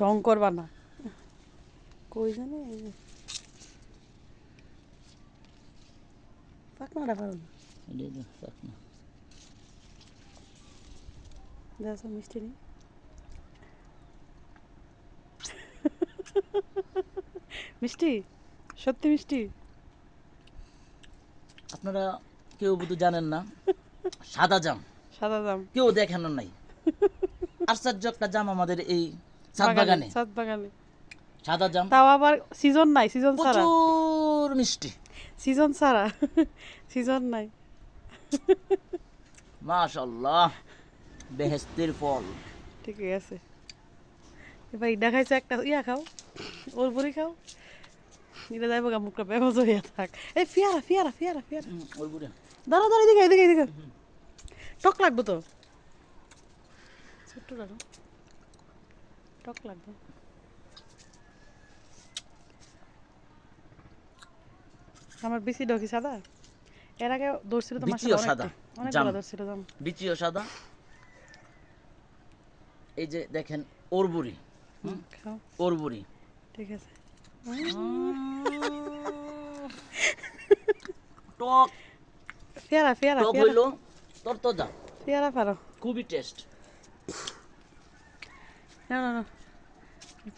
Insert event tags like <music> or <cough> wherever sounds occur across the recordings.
ঢং করবা না। কই জানে এই যে? পাকনাটা পারো না? পাকনা। দেখো মিষ্টি নেই মিষ্টি? সত্যি মিষ্টি? আপনারা কেউ বুধ জানেন না সাদা জাম। সাদা জাম। কেউ দেখানো নাই। আশ্চর্য একটা জাম আমাদের এই ছাদ বাগানে সাত বাগানে। সাদা জাম। তাও আবার সিজন নাই সিজন ছাড়া। প্রচুর মিষ্টি। সিজন ছাড়া <laughs> সিজন নাই। মাশাল্লাহ বেহেস্তির ফল। ঠিকই আছে। এবার ইডা খাইছে একটা ইয়া খাও ওর বড়ি খাও। এটা যাইব গা মুখটা বেমজ হইয়া থাক। এই ফিয়ারা ফিয়ারা ফিয়ারা ফিয়ারা। ওই বুড়ে দাঁড়া দাঁড়া এদিকে এদিকে এদিকে টক লাগবে তো? ছোট্ট লাগো। টক লাগবে। আমার বেশি ডকি সাদা? এর আগে ধরছিল তো বিচিও সাদা, অনেকগুলো জাম। ধরছিল জাম। বিচিও সাদা। এই যে দেখেন ওরবুরি। ওরবুরি। ঠিক আছে। টক। ফিয়ারা ফিয়ারা টক হইল তরতজা। ফিয়ারা পারো। খুবই টেস্ট। না না না।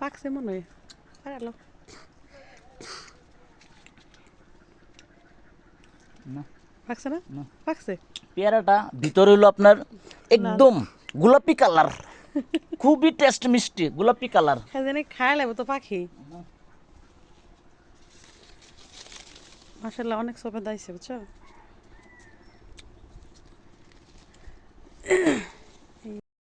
পাকছে মনে হয় পারালো না পাকছে না না। পাকছে পেয়ারাটা ভিতরে হলো আপনার একদম গোলাপি কালার খুবই টেস্ট মিষ্টি গোলাপি কালার হ্যাঁ জানি খায় লাগবে তো পাখি মাসাল্লাহ অনেক সফেদ আইছে বুঝছ